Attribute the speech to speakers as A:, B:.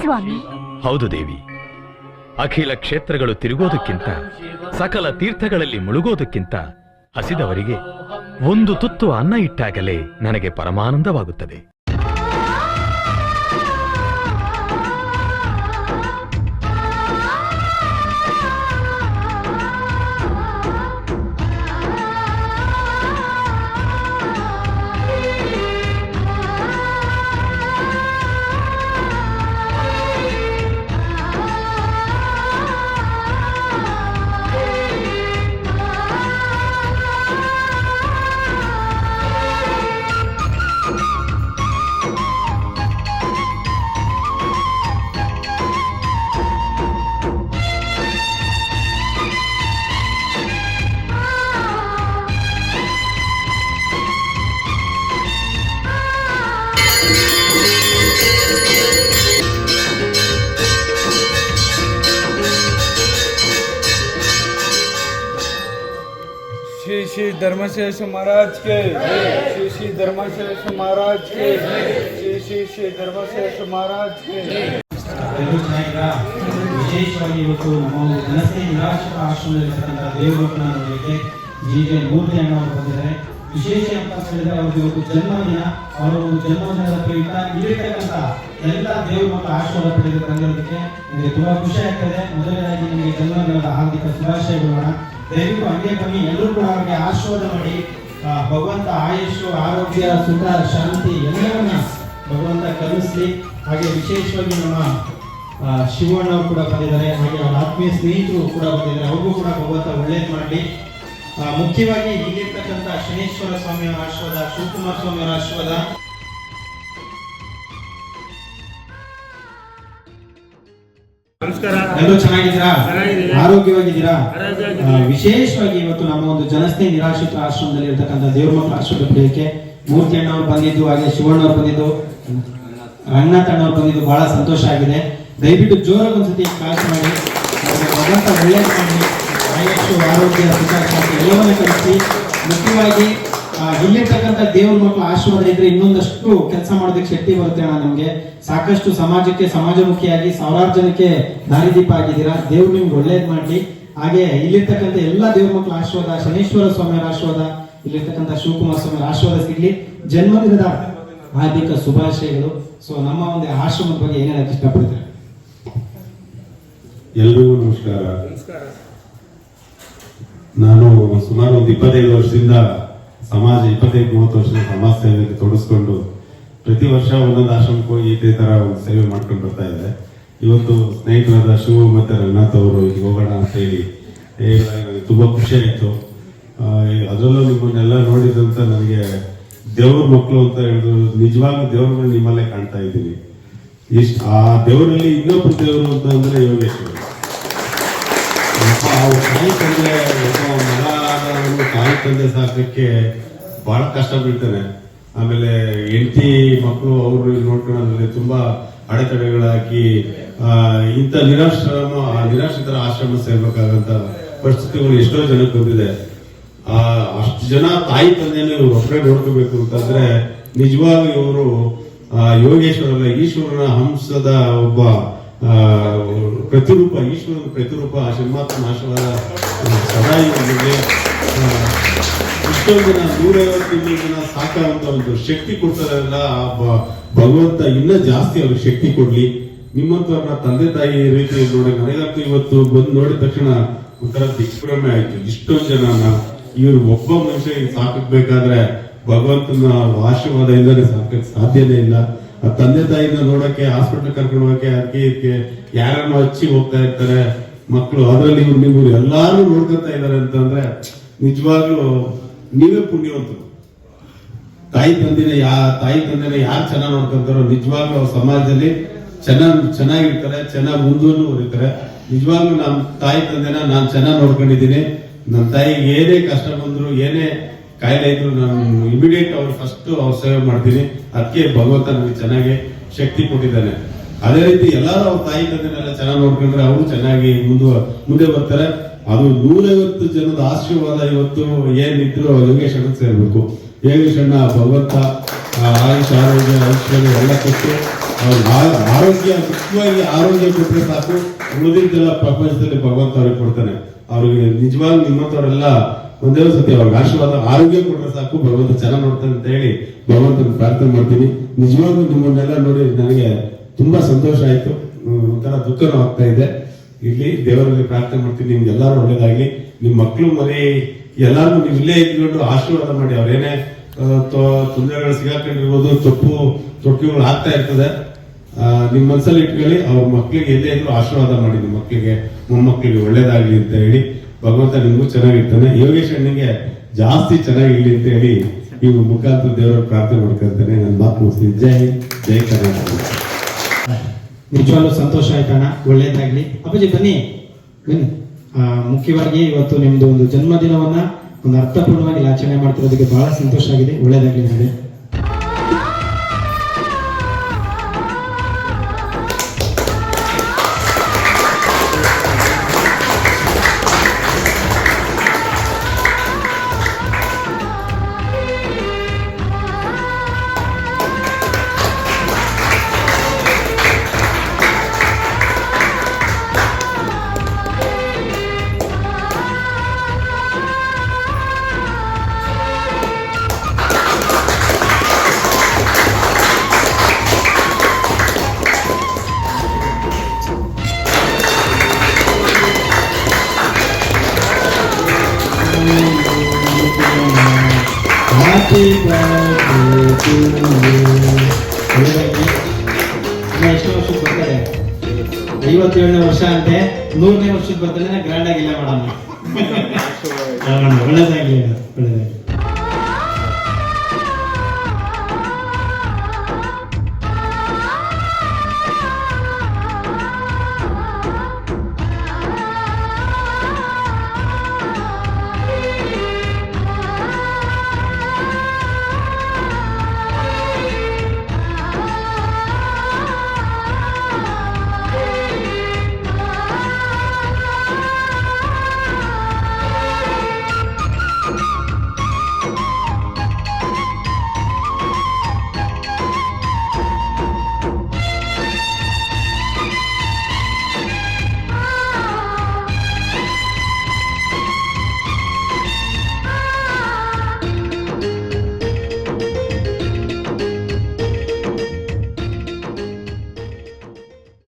A: ಸ್ವಾಮಿ.
B: ಹೌದು ದೇವಿ. ಅಖಿಲ ಕ್ಷೇತ್ರಗಳು ತಿರುಗೋದಕ್ಕಿಂತ, ಸಕಲ ತೀರ್ಥಗಳಲ್ಲಿ ಮುಳುಗೋದಕ್ಕಿಂತ ಹಸಿದವರಿಗೆ ಒಂದು ತುತ್ತು ಅನ್ನ ಇಟ್ಟಾಗಲೇ ನನಗೆ ಪರಮಾನಂದವಾಗುತ್ತದೆ.
C: श्री श्री धर्मशेष महाराज के श्री श्री धर्मशेष महाराज के श्री श्री श्री धर्मशेष महाराज के
D: ಎಲ್ಲರೂ ಚೆನ್ನಾಗಿದ್ದೀರಾ ವಿಶೇಷವಾಗಿ ಇವತ್ತು ನಮ್ಮ ಒಂದು ಜನಸ್ನೇಹಿ ನಿರಾಶ್ರಿತ ಆಶ್ರಮದಲ್ಲಿರ್ತಕ್ಕಂಥ ದೇವರನ್ನ ನೋಡಲಿಕ್ಕೆ ಜಿ ಜೆ ಮೂರ್ತಿ ಅಣ್ಣವರು ಬಂದಿದ್ದಾರೆ ವಿಶೇಷ ಅಂತ ಹೇಳಿದ್ರೆ ಇವತ್ತು ಜನ್ಮದಿನ ಅವರ ಒಂದು ಜನ್ಮದಿನದ ಪ್ರಯುಕ್ತ ಇಲ್ಲಿರ್ತಕ್ಕಂಥ ಎಲ್ಲ ದೇವ್ರ ಮಕ್ಕಳ ಆಶೀರ್ವಾದ ಪಡೆದು ಬಂದಿರೋದಕ್ಕೆ ನನಗೆ ತುಂಬಾ ಖುಷಿ ಆಗ್ತದೆ. ಮೊದಲನೇದಾಗಿ ನಿಮಗೆ ಜನ್ಮದಿನದ ಹಾರ್ದಿಕ ಶುಭಾಶಯಗಳು ದಯವಿಟ್ಟು ಹಂಗೆ ಬನ್ನಿ. ಎಲ್ಲರೂ ಕೂಡ ಅವರಿಗೆ ಆಶೀರ್ವಾದ ಮಾಡಿ ಭಗವಂತ ಆಯುಷು, ಆರೋಗ್ಯ, ಸುಖ, ಶಾಂತಿ ಎಲ್ಲವನ್ನ ಭಗವಂತ ಕಲಿಸಿ ಹಾಗೆ ವಿಶೇಷವಾಗಿ ನಮ್ಮ ಶಿವಣ್ಣ ಕೂಡ ಬಂದಿದ್ದಾರೆ. ಹಾಗೆ ಅವರ ಆತ್ಮೀಯ ಸ್ನೇಹಿತರು ಕೂಡ ಬಂದಿದ್ದಾರೆ. ಅವ್ರಿಗೂ ಕೂಡ ಭಗವಂತ ಒಳ್ಳೇದು ಮಾಡಲಿ. ಮುಖ್ಯವಾಗಿ ಇಲ್ಲಿರ್ತಕ್ಕಂಥ ಶನೇಶ್ವರ ಸ್ವಾಮಿಯವರ ಆಶೀರ್ವಾದ ಶಿವಕುಮಾರ ಸ್ವಾಮಿಯವರ ಆಶೀರ್ವಾದ.
C: ನಮಸ್ಕಾರ.
D: ಎಲ್ಲರೂ ಚೆನ್ನಾಗಿದ್ದೀರಾ. ಆರೋಗ್ಯವಾಗಿದ್ದೀರಾ? ವಿಶೇಷವಾಗಿ ಇವತ್ತು ನಮ್ಮ ಒಂದು ಜನಸ್ನೇಹಿ ನಿರಾಶ್ರಿತ ಆಶ್ರಮದಲ್ಲಿ ಇರ್ತಕ್ಕಂಥ ದೇವ್ರ ಮಕ್ಕಳ ಆಶ್ರಮದ ಪ್ರಿಯಕ್ಕೆ ಮೂರ್ತಿ ಅಣ್ಣವ್ರು ಬಂದಿದ್ದು ಹಾಗೆ ಶಿವಣ್ಣವ್ರು ಬಂದಿದ್ದು ರಂಗನಾಥ್ ಅಣ್ಣವ್ರು ಬಂದಿದ್ದು ಬಹಳ ಸಂತೋಷ ಆಗಿದೆ. ದಯವಿಟ್ಟು ಜೋರಾಗಿ ಒಂದ್ಸತಿ ಕಾಸು ಮಾಡಿ ಭಗವಂತ ಒಳ್ಳೆಯ ಮಾಡಿ ಆಯುಷು ಆರೋಗ್ಯ ಸುಖ ಶಾಂತಿ ಎಲ್ಲವನ್ನ ಮುಖ್ಯವಾಗಿ ಇಲ್ಲಿರ್ತಕ್ಕಂಥ ದೇವ್ರ ಮಕ್ಕಳ ಆಶೀರ್ವಾದ ಇದ್ರೆ ಇನ್ನೊಂದಷ್ಟು ಕೆಲಸ ಮಾಡೋದಕ್ಕೆ ಶಕ್ತಿ ಬರುತ್ತೆ ಅಣ್ಣ ನಮ್ಗೆ. ಸಾಕಷ್ಟು ಸಮಾಜಕ್ಕೆ, ಸಮಾಜಮುಖಿಯಾಗಿ ಸಾವಿರಾರು ಜನಕ್ಕೆ ದಾರಿದೀಪ ಆಗಿದ್ದೀರಾ ದೇವ್ರು ನಿಮ್ಗೆ ಒಳ್ಳೇದ್ ಮಾಡಿ ಹಾಗೆ ಇಲ್ಲಿರ್ತಕ್ಕಂಥ ಎಲ್ಲ ದೇವ್ರ ಮಕ್ಕಳ ಆಶೀರ್ವಾದ ಶನೇಶ್ವರ ಸ್ವಾಮಿಯವರ ಆಶೀರ್ವಾದ ಇಲ್ಲಿರ್ತಕ್ಕಂಥ ಶಿವಕುಮಾರ್ ಸ್ವಾಮಿಯವರ ಆಶೀರ್ವಾದ ಸಿಗ್ಲಿ. ಜನ್ಮದಿನದ ಹಾರ್ದಿಕ ಶುಭಾಶಯಗಳು. ಸೊ ನಮ್ಮ ಒಂದು ಆಶ್ರಮದ ಬಗ್ಗೆ ಏನೇನಕ್ಕೆ ಇಷ್ಟಪಡ್ತಾರೆ?
E: ನಮಸ್ಕಾರ
C: ನಮಸ್ಕಾರ.
E: ನಾನು ಸುಮಾರು ಒಂದು ಇಪ್ಪತ್ತೈದು ವರ್ಷದಿಂದ ಸಮಾಜ ಇಪ್ಪತ್ತೈದು ಮೂವತ್ತು ವರ್ಷದ ಸಮಾಜ ಸೇವೆಗೆ ತೊಡಸ್ಕೊಂಡು ಪ್ರತಿ ವರ್ಷ ಒಂದೊಂದು ಆಶ್ರಮಕ್ಕೆ ಹೋಗಿ ಇದೇ ತರ ಒಂದು ಸೇವೆ ಮಾಡ್ಕೊಂಡು ಬರ್ತಾ ಇದ್ದೆ. ಇವತ್ತು ಸ್ನೇಹಿತರಾದ ಶಿವ ಮತ್ತೆ ರಂಗನಾಥ್ ಅವರು ಇಲ್ಲಿ ಹೋಗೋಣ ಅಂತ ಹೇಳಿ ತುಂಬಾ ಖುಷಿ ಆಯ್ತು ಆ, ಅದರಲ್ಲೂ ನಿಮ್ಮನ್ನೆಲ್ಲ ನೋಡಿದಂತ ನನಗೆ ದೇವ್ರ ಮಕ್ಕಳು ಅಂತ ಹೇಳಿದ್ರು. ನಿಜವಾಗ್ಲೂ ದೇವ್ರನ್ನ ನಿಮ್ಮಲ್ಲೇ ಕಾಣ್ತಾ ಇದ್ದೀನಿ. ಇಷ್ಟ ಆ ದೇವರಲ್ಲಿ ಇನ್ನೊಬ್ರು ದೇವರು ಅಂತ ಅಂದ್ರೆ ಯೋಗೇಶ್ವರ. ಅವ್ರ ತಾಯಿ ತಂದೆ ಒಬ್ಬ ಮಗ ತಾಯಿ ತಂದೆ ಸಾಕಕ್ಕೆ ಬಹಳ ಕಷ್ಟ ಬೀಳ್ತಾನೆ ಆಮೇಲೆ ಹೆಂಡತಿ ಮಕ್ಕಳು ಅವರು ನೋಡ್ಕೊಳ್ಳೋದ್ರಲ್ಲಿ ತುಂಬಾ ಅಡೆತಡೆಗಳಾಗಿ ಆ, ಇಂಥ ನಿರಾಶ್ರಮ ನಿರಾಶ್ರಿತರ ಆಶ್ರಮ ಸೇರ್ಬೇಕಾಗಂತ ಪರಿಸ್ಥಿತಿಗಳು ಎಷ್ಟೋ ಜನಕ್ಕೆ ಬಂದಿದೆ. ಆ ಅಷ್ಟು ಜನ ತಾಯಿ ತಂದೆಯನ್ನು ಒಬ್ಬರೇ ನೋಡ್ಕೋಬೇಕು ಅಂತಂದ್ರೆ ನಿಜವಾಗ್ಲೂ ಇವರು ಯೋಗೇಶ್ವರ ಈಶ್ವರನ ಹಂಸದ ಒಬ್ಬ ಪ್ರತಿರೂಪ, ಈಶ್ವರನ ಪ್ರತಿರೂಪ, ಆ ಶ್ರೀಮಾತನ ಆಶೀರ್ವಾದ ಸದಾ ಇವರಿಗೆ ಇಷ್ಟೊಂದು ಜನ ನೂರೈವತ್ತು ಇನ್ನೂರು ಜನ ಸಾಕಾಗುವಂತ ಒಂದು ಶಕ್ತಿ ಕೊಡ್ತಾರಲ್ಲ ಭಗವಂತ ಇನ್ನ ಜಾಸ್ತಿ ಅವ್ರಿಗೆ ಶಕ್ತಿ ಕೊಡ್ಲಿ. ನಿಮ್ಮಂತವ್ರನ್ನ ತಂದೆ ತಾಯಿ ರೀತಿ ನೋಡಿ ನನಗಂತೂ ಇವತ್ತು ಬಂದು ನೋಡಿದ ತಕ್ಷಣ ಒಂಥರ ದಿಗ್ಭ್ರಮೆ ಆಯ್ತು. ಇಷ್ಟೊಂದು ಜನನ, ಇವ್ರು ಒಬ್ಬ ಮನುಷ್ಯ ಸಾಕಬೇಕಾದ್ರೆ ಭಗವಂತನ ಆಶೀರ್ವಾದ ಇಲ್ಲದೆ ಸಾಕಕ್ಕೆ ಸಾಧ್ಯನೇ ಇಲ್ಲ. ತಂದೆ ತಾಯಿನ ನೋಡಕ್ಕೆ ಹಾಸ್ಪಿಟಲ್ ಕರ್ಕೊಂಡು ಹೋಗಕ್ಕೆ ಅದಕ್ಕೆ ಇದಕ್ಕೆ ಯಾರನ್ನ ಹಚ್ಚಿ ಹೋಗ್ತಾ ಇರ್ತಾರೆ. ಮಕ್ಕಳು ಅದರಲ್ಲಿ ಇವ್ರು, ನೀವು ಎಲ್ಲಾರು ನೋಡ್ಕೊತಾ ಇದಾರೆ ಅಂತಂದ್ರೆ, ನಿಜವಾಗ್ಲೂ ನೀವೇ ಪುಣ್ಯವಂತರು. ತಾಯಿ ತಂದಿನ ಯಾ, ತಾಯಿ ತಂದೆನ ಯಾರು ಚೆನ್ನಾಗಿ ನೋಡ್ಕೊಂತಾರೋ, ನಿಜವಾಗ್ಲೂ ಅವ್ರ ಸಮಾಜದಲ್ಲಿ ಚೆನ್ನಾಗ್, ಚೆನ್ನಾಗಿರ್ತಾರೆ, ಚೆನ್ನಾಗಿ ಹೊರಿತಾರೆ ನಿಜವಾಗ್ಲೂ ನಮ್ಮ ತಾಯಿ ತಂದೆನ ನಾನು ಚೆನ್ನಾಗಿ ನೋಡ್ಕೊಂಡಿದ್ದೀನಿ. ನನ್ನ ತಾಯಿಗೆ ಏನೇ ಕಷ್ಟ ಬಂದ್ರು, ಏನೇ ಕಾಯಿಲೆ ಇದ್ರು ನಾನು ಇಮಿಡಿಯೇಟ್ ಅವ್ರು ಫಸ್ಟ್ ಅವ್ರು ಸೇವೆ ಮಾಡ್ತೀನಿ. ಅದಕ್ಕೆ ಭಗವಂತ ನನಗೆ ಚೆನ್ನಾಗಿ ಶಕ್ತಿ ಕೊಟ್ಟಿದ್ದಾನೆ. ಅದೇ ರೀತಿ ಎಲ್ಲರೂ ಅವ್ರ ತಾಯಿ ತಂದೆನೆಲ್ಲ ಚೆನ್ನಾಗಿ ನೋಡ್ಕೊಂಡ್ರೆ ಅವರು ಚೆನ್ನಾಗಿ ಮುಂದೆ ಮುಂದೆ ಬರ್ತಾರೆ. ಅದು ನೂರೈವತ್ತು ಜನದ ಆಶೀರ್ವಾದ ಇವತ್ತು ಏನಿದ್ರು ಯೋಗೇಶ್ ಅಣ್ಣ ಸೇರ್ಬೇಕು. ಯೋಗೇಶ್ ಅಣ್ಣ ಭಗವಂತ ಆಯುಷ್, ಆರೋಗ್ಯ, ಐಶ್ವರ್ಯ ಎಲ್ಲ ಕೊಟ್ಟು ಆರೋಗ್ಯ, ಮುಖ್ಯವಾಗಿ ಆರೋಗ್ಯ ಕೊಟ್ಟರೆ ಸಾಕು. ಉಳಿದಿದ್ದೆಲ್ಲ ಪ್ರಪಂಚದಲ್ಲಿ ಭಗವಂತ ಅವ್ರಿಗೆ ಕೊಡ್ತಾನೆ. ಅವ್ರಿಗೆ ನಿಜವಾಗಿ ನಿಮ್ಮಂತವರೆಲ್ಲ ಒಂದೇ ಸತಿ ಅವ್ರಿಗೆ ಆಶೀರ್ವಾದ, ಆರೋಗ್ಯ ಕೊಟ್ಟರೆ ಸಾಕು, ಭಗವಂತ ಚೆನ್ನಾಗಿ ನೋಡ್ತಾನೆ ಅಂತ ಹೇಳಿ ಭಗವಂತನ ಪ್ರಾರ್ಥನೆ ಮಾಡ್ತೀನಿ. ನಿಜವಾಗ್ಲೂ ನಿಮ್ಮನ್ನೆಲ್ಲ ನೋಡಿ ನನಗೆ ತುಂಬಾ ಸಂತೋಷ ಆಯ್ತು. ಒಂಥರ ದುಃಖನೂ ಆಗ್ತಾ ಇದೆ. ಇಲ್ಲಿ ದೇವರಲ್ಲಿ ಪ್ರಾರ್ಥನೆ ಮಾಡ್ತೀನಿ. ನಿಮ್ಗೆ ಎಲ್ಲಾರು ಒಳ್ಳೇದಾಗ್ಲಿ. ನಿಮ್ಮ ಮಕ್ಳು ಮರಿ ಎಲ್ಲಾರು ನೀವು ಇಲ್ಲೇ ಇಟ್ಕೊಂಡು ಆಶೀರ್ವಾದ ಮಾಡಿ. ಅವ್ರೇನೇ ತೊಂದರೆಗಳು ಸಿಗಾಕೊಂಡಿರ್ಬೋದು, ತಪ್ಪು ತೊಟ್ಟಿಗಳು ಆಗ್ತಾ ಇರ್ತದೆ. ನಿಮ್ಮ ನಿಮ್ ಮನ್ಸಲ್ಲಿ ಇಟ್ಕೊಳ್ಳಿ. ಅವ್ರ ಮಕ್ಳಿಗೆ ಎಲ್ಲೇ ಇದ್ರು ಆಶೀರ್ವಾದ ಮಾಡಿ. ನಿಮ್ಮ ಮಕ್ಳಿಗೆ, ಮೊಮ್ಮಕ್ಳಿಗೆ ಒಳ್ಳೇದಾಗ್ಲಿ ಅಂತ ಹೇಳಿ. ಭಗವಂತ ನಿಮಗೂ ಚೆನ್ನಾಗಿರ್ತಾನೆ. ಯೋಗೇಶ್ ಅಣ್ಣನಿಗೆ ಜಾಸ್ತಿ ಚೆನ್ನಾಗಿರ್ಲಿ ಅಂತ ಹೇಳಿ ಈ ಮುಖಾಂತರ ದೇವರ ಪ್ರಾರ್ಥನೆ ಮಾಡ್ಕೊಳ್ತಾನೆ. ನನ್ನ ಮಾತು ಮುಗಿಸ್ತೀನಿ. ಜೈ ಜೈ ಕರ್ನಾಟಕ.
D: ನಿಜವಾಗ್ಲೂ ಸಂತೋಷ ಆಯ್ತಣ್ಣ ಒಳ್ಳೇದಾಗ್ಲಿ. ಅಪ್ಪಾಜಿ, ಬನ್ನಿ. ಬನ್ನಿ. ಮುಖ್ಯವಾಗಿ ಇವತ್ತು ನಿಮ್ದು ಒಂದು ಜನ್ಮದಿನವನ್ನ ಒಂದು ಅರ್ಥಪೂರ್ಣವಾಗಿ ಆಚರಣೆ ಮಾಡ್ತಿರೋದಕ್ಕೆ ಬಹಳ ಸಂತೋಷ ಆಗಿದೆ. ಒಳ್ಳೇದಾಗ್ಲಿ ನಿಮಗೆ ಎಷ್ಟು ವರ್ಷಕ್ಕೆ ಬರ್ತಾರೆ ಐವತ್ತೇಳನೇ ವರ್ಷ ಅಂತೆ ನೂರನೇ ವರ್ಷಕ್ಕೆ ಬರ್ತಾರೆ ಗ್ರ್ಯಾಂಡ್ ಆಗಿಲ್ಲ ಮೇಡಮ್. ಒಳ್ಳೇದಾಗ್ಲಿ ಒಳ್ಳೇದಾಗ್ಲಿ.